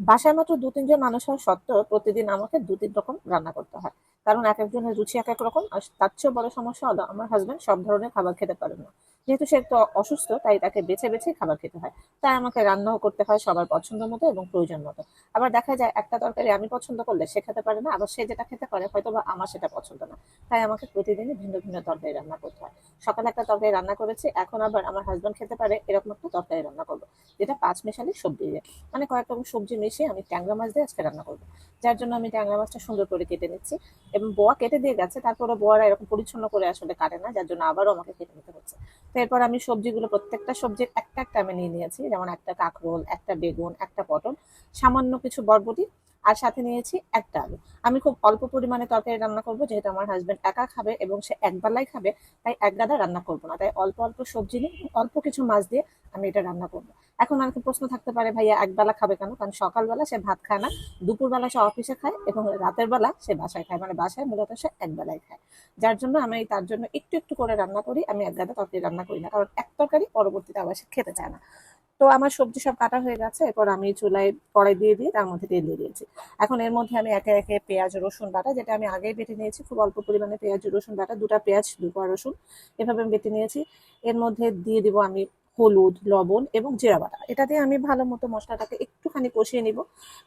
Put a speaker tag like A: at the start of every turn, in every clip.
A: বাসায় মাত্র দু তিনজন মানুষ হওয়া সত্ত্বেও প্রতিদিন আমাকে দু তিন রকম রান্না করতে হয়। কারণ এক একজনের রুচি এক এক রকম, আর তার চেয়েও বড় সমস্যা হলো আমার হাজব্যান্ড সব ধরনের খাবার খেতে পারে না। যেহেতু সে তো অসুস্থ, তাই তাকে বেছে বেছে খাবার খেতে হয়। তাই আমাকে রান্নাও করতে হয় সবার পছন্দ মতো এবং প্রয়োজন মতো। আবার দেখা যায় একটা তরকারি আমি পছন্দ করলে সে খেতে পারে না, আবার সে যেটা খেতে পারে হয়তো বা আমার সেটা পছন্দ না। তাই আমাকে প্রতিদিনই ভিন্ন ভিন্ন তরকারি রান্না করতে হয়। সকালে একটা তরকারি রান্না করেছি, এখন আবার আমার হাজব্যান্ড খেতে পারে, এরকম একটা তরকারি রান্না করব, যেটা পাঁচ মেশালি সবজি দিয়ে। মানে কয়েক রকম সবজি মিশিয়ে আমি ট্যাংরা মাছ দিয়ে আজকে রান্না করব। যার জন্য আমি ট্যাংরা মাছটা সুন্দর করে কেটে নিচ্ছি এবং বোয়া কেটে দিয়ে গেছে, তারপরে বোয়ারা এরকম পরিচ্ছন্ন করে আসলে কাটে না, যার জন্য আবারও আমাকে কেটে নিতে হচ্ছে। এরপর আমি সবজিগুলো, প্রত্যেকটা সবজির একটা একটা আমি নিয়ে নিয়েছি, যেমন একটা কাঁকরোল, একটা বেগুন, একটা পটল, সামান্য কিছু বরবটি আর সাথে নিয়েছি একটা আলু। আমি খুব অল্প পরিমাণে তরকারি রান্না করব, যেহেতু আমার হাজবেন্ড একা খাবে এবং সে একবেলাই খাবে, তাই এক গাদা রান্না করব না। তাই অল্প অল্প সবজি নিয়ে অল্প কিছু মাছ দিয়ে আমি এটা রান্না করব। এখন আর প্রশ্ন থাকতে পারে, ভাইয়া একবেলা খাবে কেন? কারণ সকালবেলা সে ভাত খায় না, দুপুরবেলা সে অফিসে খায় এবং রাতের বেলা সে বাসায় খায়। মানে বাসায় মূলত সে একবেলায় খায়। যার জন্য আমি তার জন্য একটু একটু করে রান্না করি। আমি এক গাদা তরকারি রান্না করি না, কারণ এক তরকারি পরবর্তীতে আবার সে খেতে চায় না। তো আমার সবজি সব কাটা হয়ে গেছে, এরপর আমি চুলায় কড়াই দিয়ে দিয়ে তার মধ্যে তেল দিয়ে দিয়েছি। এখন এর মধ্যে আমি একে একে পেঁয়াজ, রসুন বাটা, যেটা আমি আগেই বেটে নিয়েছি, খুব অল্প পরিমাণে পেঁয়াজ, রসুন বাটা, দুটা পেঁয়াজ, দুটো রসুন, এভাবে আমি বেটে নিয়েছি। এর মধ্যে দিয়ে দিব আমি হলুদ, লবণ এবং জিরা বাটা। এটা দিয়ে আমি ভালো মতো মশলাটাকে একটুখানি কষিয়ে নিব,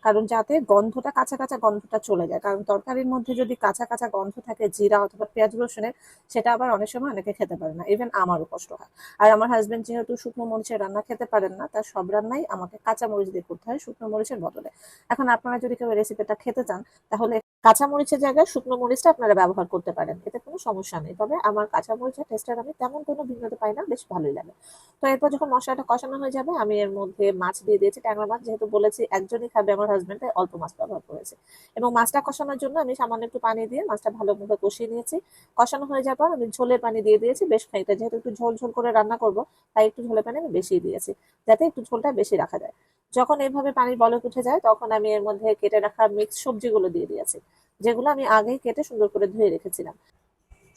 A: কারণ যাতে গন্ধটা, কাঁচা কাঁচা গন্ধটা চলে যায়। কারণ তরকারির মধ্যে যদি কাঁচা কাঁচা গন্ধ থাকে, জিরা অথবা পেঁয়াজ রসুনের, সেটা আবার অনেক সময় অনেকে খেতে পারে না। ইভেন আমারও কষ্ট হয়। আর আমার হাজব্যান্ড যেহেতু শুকনো মরিচের রান্না খেতে পারেন না, তার সব রান্নাই আমাকে কাঁচা মরিচ দিয়ে করতে হয় শুকনো মরিচের বদলে। এখন আপনারা যদি কেউ রেসিপিটা খেতে চান, তাহলে কাঁচা মরিচের জায়গায় শুকনো মরিচটা আপনারা ব্যবহার করতে পারেন, এতে কোনো সমস্যা নেই। তবে আমার কাঁচা মরিচের আমি তেমন কোনো ভিন্নতা পাই না, বেশ ভালোই লাগে। তো এরপর যখন মশলাটা কষানো হয়ে যাবে, আমি এর মধ্যে মাছ দিয়ে দিয়েছি, ট্যাংরা মাছ যেহেতু বলেছি, একজনই খাবে আমার হাজবেন্ড তাই অল্প মাছ ব্যবহার করেছে। এবং মাছটা কষানোর জন্য আমি সামান্য একটু পানি দিয়ে মাছটা ভালোভাবে কষিয়ে নিয়েছি। কষানো হয়ে যাওয়ার পর আমি ঝোলের পানি দিয়ে দিয়েছি, বেশ খানিকটা। যেহেতু একটু ঝোল ঝোল করে রান্না করব, তাই একটু ঝোলের পানি আমি বেশি দিয়েছি, যাতে একটু ঝোলটা বেশি রাখা যায়। যখন এইভাবে পানির বলক উঠে যায়, তখন আমি এর মধ্যে কেটে রাখা মিক্স সবজিগুলো দিয়ে দিয়েছি, যেগুলো আমি আগেই কেটে সুন্দর করে ধুয়ে রেখেছিলাম।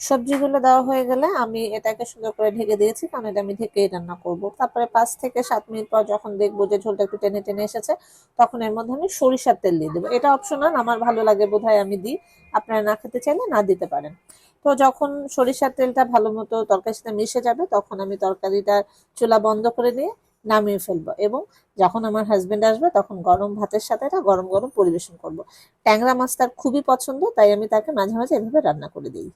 A: সবজিগুলো দেওয়া হয়ে গেলে আমি এটাকে সুন্দর করে ঢেকে দিয়েছি, কারণ এটা আমি ঢেকেই রান্না করব। তারপরে পাঁচ থেকে সাত মিনিট পর যখন দেখব যে ঝোলটা একটু টেনে টেনে এসেছে, তখন এর মধ্যে আমি সরিষার তেল দিয়ে দেবো। এটা অপশনাল আমার ভালো লাগে বোধহয় আমি দিই। আপনারা না খেতে চাইলে না দিতে পারেন। তো যখন সরিষার তেলটা ভালো মতো তরকারির সাথে মিশে যাবে, তখন আমি তরকারিটা চুলা বন্ধ করে দিয়ে নামিয়ে ফেলব। এবং যখন আমার হাজবেন্ড আসবে, তখন গরম ভাতের সাথে এটা গরম গরম পরিবেশন করব। ট্যাংরা মাছ তার খুবই পছন্দ, তাই আমি তাকে মাঝে মাঝে এভাবে রান্না করে দিই।